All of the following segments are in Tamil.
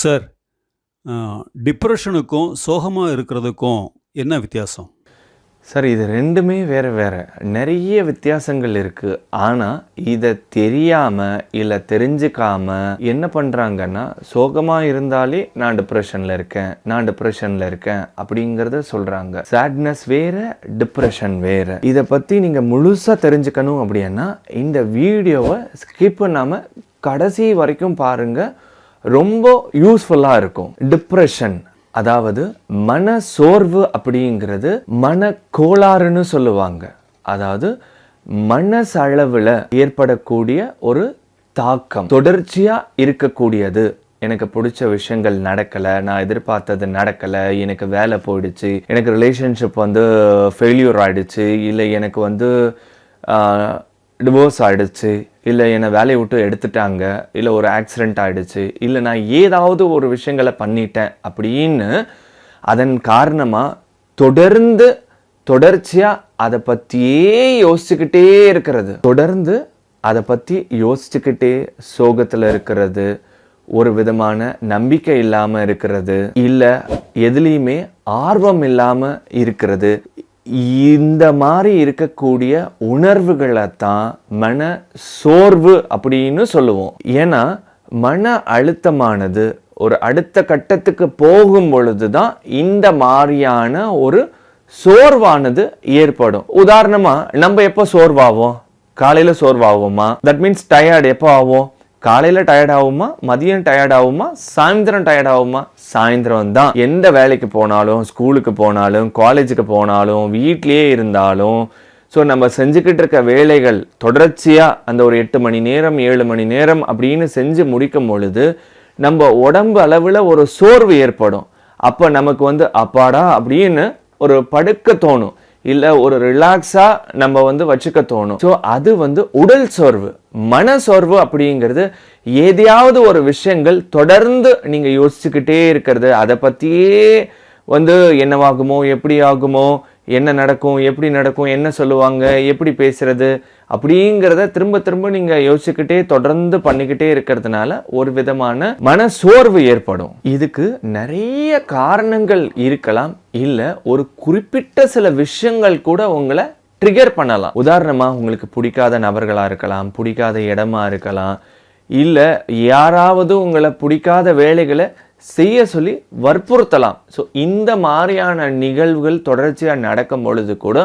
சார் டிப்ரெஷனுக்கும் சோகமாக இருக்கிறதுக்கும் என்ன வித்தியாசம்? சார் இது ரெண்டுமே வேறு வேறு. நிறைய வித்தியாசங்கள் இருக்குது ஆனால் இதை தெரியாமல் இல்லை தெரிஞ்சுக்காமல் என்ன பண்ணுறாங்கன்னா சோகமாக இருந்தாலே நான் டிப்ரெஷனில் இருக்கேன் நான் டிப்ரெஷனில் இருக்கேன் அப்படிங்கிறத சொல்கிறாங்க சேட்னஸ் வேறு டிப்ரெஷன் வேறு. இதை பற்றி நீங்கள் முழுசாக தெரிஞ்சுக்கணும் அப்படின்னா இந்த வீடியோவை ஸ்கிப் பண்ணாமல் கடைசி வரைக்கும் பாருங்கள் ரொம்ப யூஸ்ஃபுல்லாக இருக்கும். டிப்ரெஷன் அதாவது மன சோர்வு அப்படிங்கிறது மன கோளாறுன்னு சொல்லுவாங்க. அதாவது மனசளவில் ஏற்படக்கூடிய ஒரு தாக்கம் தொடர்ச்சியாக இருக்கக்கூடியது. எனக்கு பிடிச்ச விஷயங்கள் நடக்கலை நான் எதிர்பார்த்தது நடக்கலை எனக்கு வேலை போயிடுச்சு எனக்கு ரிலேஷன்ஷிப் வந்து ஃபெயில்யூர் ஆயிடுச்சு இல்லை எனக்கு வந்து டிவோர்ஸ் ஆகிடுச்சு இல்லை என்னை வேலையை விட்டு எடுத்துட்டாங்க இல்லை ஒரு ஆக்சிடெண்ட் ஆகிடுச்சு இல்லை நான் ஏதாவது ஒரு விஷயங்களை பண்ணிட்டேன் அப்படின்னு அதன் காரணமாக தொடர்ந்து தொடர்ச்சியாக அதை பற்றியே யோசிச்சுக்கிட்டே இருக்கிறது. தொடர்ந்து அதை பற்றி யோசிச்சுக்கிட்டே சோகத்தில் இருக்கிறது ஒரு விதமான நம்பிக்கை இல்லாமல் இருக்கிறது இல்லை எதுலேயுமே ஆர்வம் இல்லாமல் இருக்கிறது. இந்த மாதிரி இருக்கக்கூடிய உணர்வுகளை தான் மன சோர்வு அப்படின்னு சொல்லுவோம். ஏன்னா மன அழுத்தமானது ஒரு அடுத்த கட்டத்துக்கு போகும் பொழுது தான் இந்த மாதிரியான ஒரு சோர்வானது ஏற்படும். உதாரணமா நம்ம எப்போ சோர்வாவோம்? காலையில சோர்வாகுமா தட் மீன்ஸ் டயர்டு எப்போ ஆகும் காலையில் டயர்ட் ஆகுமா மதியம் டயர்ட் ஆகுமா சாயந்தரம் டயர்ட் ஆகுமா? சாயந்தரம் தான். எந்த வேலைக்கு போனாலும் ஸ்கூலுக்கு போனாலும் காலேஜுக்கு போனாலும் வீட்லேயே இருந்தாலும் ஸோ நம்ம செஞ்சுக்கிட்டு இருக்க வேலைகள் தொடர்ச்சியாக அந்த ஒரு எட்டு மணி நேரம் ஏழு மணி நேரம் அப்படின்னு செஞ்சு முடிக்கும் பொழுது நம்ம உடம்பு அளவில் ஒரு சோர்வு ஏற்படும். அப்போ நமக்கு வந்து அப்பாடா அப்படின்னு ஒரு படுக்க தோணும். இல்லை ஒரு ரிலாக்ஸாக நம்ம வந்து வச்சுக்க தோணும். ஸோ அது வந்து உடல் சோர்வு. மன சோர்வு அப்படிங்கிறது ஏதையாவது ஒரு விஷயங்கள் தொடர்ந்து நீங்கள் யோசிச்சுக்கிட்டே இருக்கிறது. அதை பற்றியே வந்து என்னவாகுமோ எப்படி ஆகுமோ என்ன நடக்கும் எப்படி நடக்கும் என்ன சொல்லுவாங்க எப்படி பேசுறது அப்படிங்கிறத திரும்ப திரும்ப நீங்கள் யோசிச்சுக்கிட்டே தொடர்ந்து பண்ணிக்கிட்டே இருக்கிறதுனால ஒரு விதமான மன சோர்வு ஏற்படும். இதுக்கு நிறைய காரணங்கள் இருக்கலாம். இல்லை ஒரு குறிப்பிட்ட சில விஷயங்கள் கூட உங்களை ட்ரிகர் பண்ணலாம். உதாரணமா உங்களுக்கு பிடிக்காத நபர்களா இருக்கலாம் பிடிக்காத இடமா இருக்கலாம். இல்லை யாராவது உங்களை பிடிக்காத வேலைகளை செய்ய சொல்லி வற்புறுத்தலாம். ஸோ இந்த மாதிரியான நிகழ்வுகள் தொடர்ச்சியாக நடக்கும் பொழுது கூட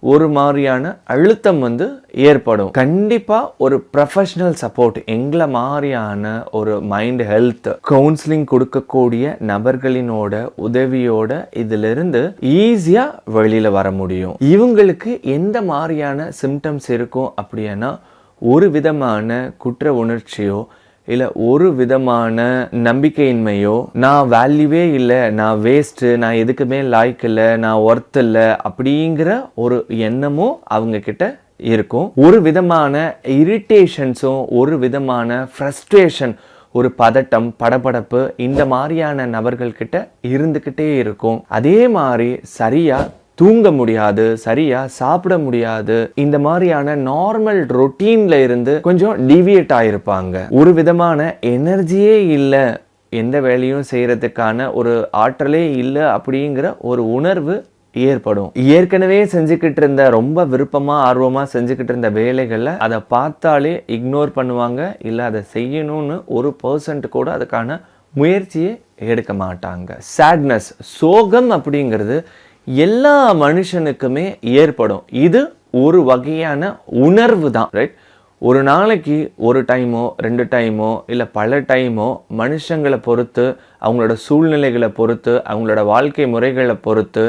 ஒரு மாதிரியான அழுத்தம் வந்து ஏற்படும். கண்டிப்பாக ஒரு ப்ரொஃபஷ்னல் சப்போர்ட் எங்களை மாதிரியான ஒரு மைண்ட் ஹெல்த் கவுன்சிலிங் கொடுக்கக்கூடிய நபர்களினோட உதவியோட இதிலிருந்து ஈஸியாக வெளியில் வர முடியும். இவங்களுக்கு எந்த மாதிரியான சிம்டம்ஸ் இருக்கும் அப்படின்னா ஒரு விதமான குற்ற உணர்ச்சியோ இல்லை ஒரு விதமான நம்பிக்கையின்மையோ நான் வேல்யூவே இல்லை நான் வேஸ்ட்டு நான் எதுக்குமே லாய்க் இல்லை நான் ஒர்த் இல்லை அப்படிங்கிற ஒரு எண்ணமும் அவங்கக்கிட்ட இருக்கும். ஒரு விதமான இரிட்டேஷன்ஸும் ஒரு விதமான ஃப்ரஸ்ட்ரேஷன் ஒரு பதட்டம் படபடப்பு இந்த மாதிரியான நபர்கள் கிட்ட இருந்துக்கிட்டே இருக்கும். அதே மாதிரி சரியாக தூங்க முடியாது சரியா? சாப்பிட முடியாது. இந்த மாதிரியான நார்மல் ரொட்டீன்ல இருந்து கொஞ்சம் டிவியேட் ஆயிருப்பாங்க. ஒரு விதமான எனர்ஜியே இல்லை. எந்த வேலையும் செய்யறதுக்கான ஒரு ஆற்றலே இல்லை அப்படிங்கிற ஒரு உணர்வு ஏற்படும். ஏற்கனவே செஞ்சுக்கிட்டு இருந்த ரொம்ப விருப்பமா ஆர்வமா செஞ்சுக்கிட்டு இருந்த வேலைகளை அதை பார்த்தாலே இக்னோர் பண்ணுவாங்க. இல்லை அதை செய்யணும்னு ஒரு பர்சன்ட் கூட அதுக்கான முயற்சியை எடுக்க மாட்டாங்க. சேட்னஸ் சோகம் அப்படிங்கிறது எல்லா மனுஷனுக்குமே ஏற்படும். இது ஒரு வகையான உணர்வு தான் ரைட் ஒரு நாளைக்கு ஒரு டைமோ ரெண்டு டைமோ இல்லை பல டைமோ மனுஷங்களை பொறுத்து அவங்களோட சூழ்நிலைகளை பொறுத்து அவங்களோட வாழ்க்கை முறைகளை பொறுத்து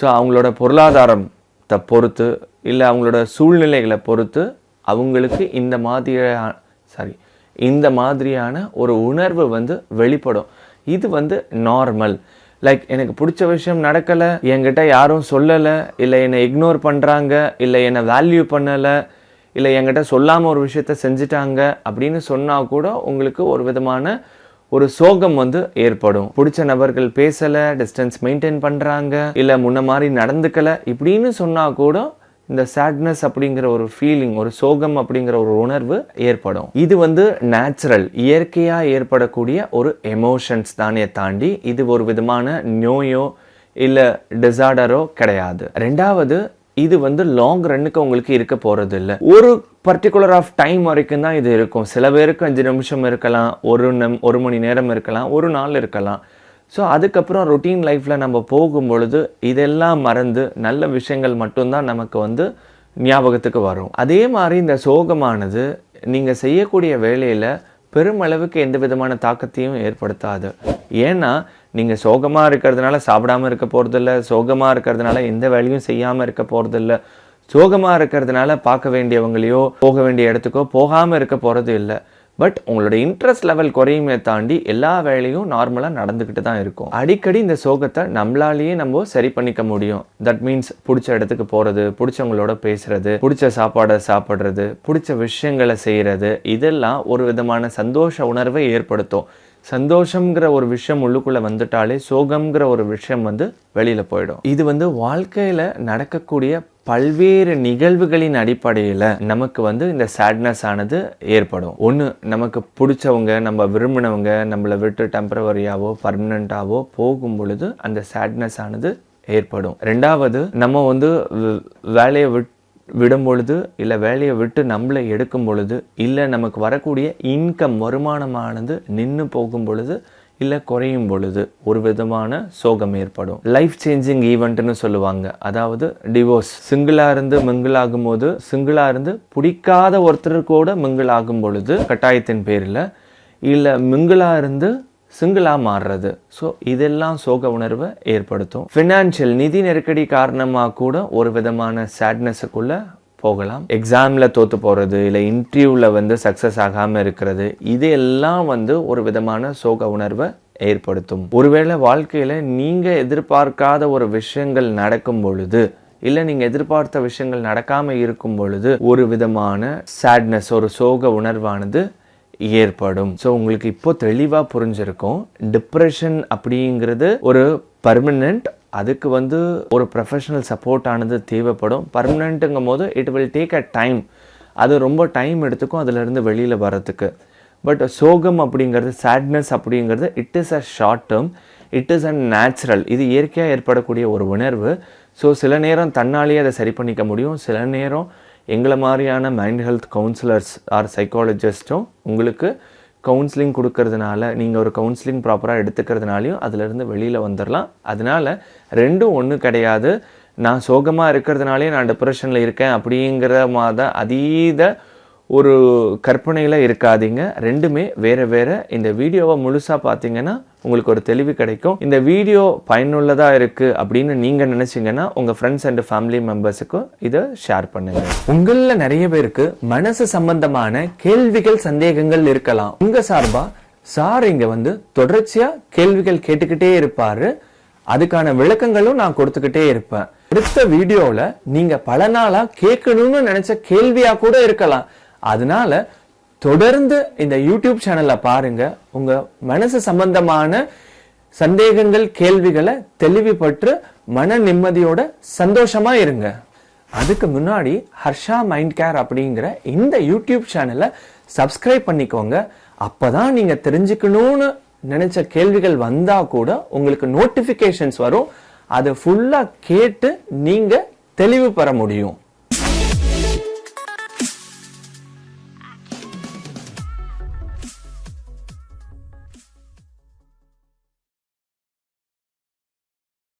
ஸோ அவங்களோட பொருளாதாரத்தை பொறுத்து இல்லை அவங்களோட சூழ்நிலைகளை பொறுத்து அவங்களுக்கு இந்த மாதிரியான சாரி இந்த மாதிரியான ஒரு உணர்வு வந்து வெளிப்படும். இது வந்து நார்மல் லைக் எனக்கு பிடிச்ச விஷயம் நடக்கலை என்கிட்ட யாரும் சொல்லலை இல்லை என்னை இக்னோர் பண்ணுறாங்க இல்லை என்னை வேல்யூ பண்ணலை இல்லை என்கிட்ட சொல்லாமல் ஒரு விஷயத்த செஞ்சுட்டாங்க அப்படின்னு சொன்னால் கூட உங்களுக்கு ஒரு விதமான ஒரு சோகம் வந்து ஏற்படும். பிடிச்ச நபர்கள் பேசலை டிஸ்டன்ஸ் மெயின்டைன் பண்ணுறாங்க இல்லை முன்ன மாதிரி நடந்துக்கலை இப்படின்னு சொன்னால் கூட இந்த சேட்னஸ் அப்படிங்கிற ஒரு ஃபீலிங் ஒரு சோகம் அப்படிங்கிற ஒரு உணர்வு ஏற்படும். இது வந்து நேச்சுரல் இயற்கையாக ஏற்படக்கூடிய ஒரு எமோஷன்ஸ் தானே தாண்டி இது ஒரு விதமான நோயோ இல்லை டிசார்டரோ கிடையாது. ரெண்டாவது இது வந்து லாங் ரன்னுக்கு உங்களுக்கு இருக்க போகிறது இல்லை ஒரு பர்டிகுலர் ஆஃப் டைம் வரைக்கும் தான் இது இருக்கும். சில பேருக்கு அஞ்சு நிமிஷம் இருக்கலாம் ஒரு நம் ஒரு மணி நேரம் இருக்கலாம் ஒரு நாள் இருக்கலாம். ஸோ அதுக்கப்புறம் ரொட்டீன் லைஃப்பில் நம்ம போகும் பொழுது இதெல்லாம் மறந்து நல்ல விஷயங்கள் மட்டும்தான் நமக்கு வந்து ஞாபகத்துக்கு வரும். அதே மாதிரி இந்த சோகமானது நீங்கள் செய்யக்கூடிய வேலையில் பெருமளவுக்கு எந்த விதமான தாக்கத்தையும் ஏற்படுத்தாது. ஏன்னா நீங்கள் சோகமாக இருக்கிறதுனால சாப்பிடாம இருக்க போகிறதில்ல சோகமாக இருக்கிறதுனால எந்த வேலையும் செய்யாமல் இருக்க போகிறதில்ல சோகமாக இருக்கிறதுனால பார்க்க வேண்டியவங்களையோ போக வேண்டிய இடத்துக்கோ போகாமல் இருக்க போகிறது இல்லை. பட் உங்களோட இன்ட்ரெஸ்ட் லெவல் குறையுமே தாண்டி எல்லா வேலையும் நார்மலாக நடந்துக்கிட்டு தான் இருக்கும். அடிக்கடி இந்த சோகத்தை நம்மளாலேயே நம்ம சரி பண்ணிக்க முடியும். தட் மீன்ஸ் பிடிச்ச இடத்துக்கு போகிறது பிடிச்சவங்களோட பேசுறது பிடிச்ச சாப்பாடை சாப்பிட்றது பிடிச்ச விஷயங்களை செய்கிறது இதெல்லாம் ஒரு விதமான சந்தோஷ உணர்வை ஏற்படுத்தும். சந்தோஷங்கிற ஒரு விஷயம் உள்ளுக்குள்ளே வந்துட்டாலே சோகம்ங்கிற ஒரு விஷயம் வந்து வெளியில் போயிடும். இது வந்து வாழ்க்கையில் நடக்கக்கூடிய பல்வேறு நிகழ்வுகளின் அடிப்படையில் நமக்கு வந்து இந்த சேட்னஸ் ஆனது ஏற்படும். ஒன்று நமக்கு பிடிச்சவங்க நம்ம விரும்பினவங்க நம்மளை விட்டு டெம்பரவரியாவோ பர்மனண்ட்டாவோ போகும் பொழுது அந்த சேட்னஸ் ஆனது ஏற்படும். ரெண்டாவது நம்ம வந்து வேலையை விட் விடும் பொழுது இல்லை வேலையை விட்டு நம்மளை எடுக்கும் பொழுது இல்லை நமக்கு வரக்கூடிய இன்கம் வருமானமானது நின்று போகும் பொழுது இல்லை குறையும் பொழுது ஒரு விதமான சோகம் ஏற்படும். லைஃப் சேஞ்சிங் ஈவெண்ட்னு சொல்லுவாங்க. அதாவது டிவோர்ஸ் சிங்கிளாக இருந்து மிங்கிள் ஆகும்போது சிங்கிளாக இருந்து பிடிக்காத ஒருத்தர் கூட மிங்கிள் ஆகும் பொழுது கட்டாயத்தின் பேரில் இல்லை மிங்கிளாக இருந்து சிங்கிளாக மாறுறது. ஸோ இதெல்லாம் சோக உணர்வை ஏற்படுத்தும். ஃபினான்ஷியல் நிதி நெருக்கடி காரணமாக கூட ஒரு விதமான சேட்னஸுக்குள்ளே போகலாம். எக்ஸாமில் தோற்று போகிறது இல்லை இன்டர்வியூவில் வந்து சக்ஸஸ் ஆகாமல் இருக்கிறது இது எல்லாம் வந்து ஒரு விதமான சோக உணர்வை ஏற்படுத்தும். ஒருவேளை வாழ்க்கையில் நீங்கள் எதிர்பார்க்காத ஒரு விஷயங்கள் நடக்கும் பொழுது இல்லை நீங்கள் எதிர்பார்த்த விஷயங்கள் நடக்காமல் இருக்கும் பொழுது ஒரு விதமான சேட்னஸ் ஒரு சோக உணர்வானது ஏற்படும். ஸோ உங்களுக்கு இப்போ தெளிவாக புரிஞ்சிருக்கும். டிப்ரெஷன் அப்படிங்கிறது ஒரு பர்மனெண்ட் அதுக்கு வந்து ஒரு ப்ரொஃபஷனல் சப்போர்ட் ஆனது தேவைப்படும். பர்மனெண்ட்டுங்கும் போது it will take a time அது ரொம்ப டைம் எடுத்துக்கும் அதிலிருந்து வெளியில் வரத்துக்கு பட் சோகம் அப்படிங்கிறது சேட்னஸ் அப்படிங்கிறது it is a short term it is a natural இது இயற்கையாக ஏற்படக்கூடிய ஒரு உணர்வு. ஸோ சில நேரம் தன்னாலேயே அதை சரி பண்ணிக்க முடியும். சில நேரம் எங்களை மாதிரியான மைண்ட் ஹெல்த் கவுன்சிலர்ஸ் ஆர் சைக்காலஜிஸ்ட்டும் உங்களுக்கு கவுன்சிலிங் கொடுக்கறதுனால நீங்கள் ஒரு கவுன்சிலிங் ப்ராப்பராக எடுத்துக்கிறதுனாலையும் அதிலிருந்து வெளியில் வந்துடலாம் அதனால ரெண்டும் ஒன்றும் கிடையாது. நான் சோகமாக இருக்கிறதுனாலே நான் டிப்ரெஷனில் இருக்கேன் அப்படிங்கிற மாதிரி அதீத ஒரு கற்பனையில் இருக்காதீங்க. ரெண்டுமே வேறு வேறு. இந்த வீடியோவை முழுசாக பார்த்தீங்கன்னா உங்களுக்கு ஒரு தெளிவு கிடைக்கும். இந்த வீடியோ பயனுள்ளதாக இருக்குது அப்படின்னு நீங்கள் நினச்சிங்கன்னா உங்கள் ஃப்ரெண்ட்ஸ் அண்ட் ஃபேமிலி மெம்பர்ஸுக்கும் இதை ஷேர் பண்ணுங்கள் உங்களில் நிறைய பேருக்கு மனசு சம்பந்தமான கேள்விகள் சந்தேகங்கள் இருக்கலாம். உங்கள் சார்பாக சார் இங்கே வந்து தொடர்ச்சியாக கேள்விகள் கேட்டுக்கிட்டே இருப்பார். அதுக்கான விளக்கங்களும் நான் கொடுத்துக்கிட்டே இருப்பேன். அடுத்த வீடியோவில் நீங்கள் பல நாளாக கேட்கணும்னு நினச்ச கேள்வியாக கூட இருக்கலாம். அதனால தொடர்ந்து இந்த யூடியூப் சேனலை பாருங்க. உங்க மனசு சம்பந்தமான சந்தேகங்கள் கேள்விகளை தெளிவுபற்று மன நிம்மதியோட சந்தோஷமா இருங்க. அதுக்கு முன்னாடி ஹர்ஷா மைண்ட் கேர் அப்படிங்கிற இந்த யூடியூப் சேனலை சப்ஸ்கிரைப் பண்ணிக்கோங்க. அப்பதான் நீங்க தெரிஞ்சுக்கணும்னு நினைச்ச கேள்விகள் வந்தா கூட உங்களுக்கு நோட்டிபிகேஷன்ஸ் வரும். அதை ஃபுல்லா கேட்டு நீங்க தெளிவு பெற முடியும்.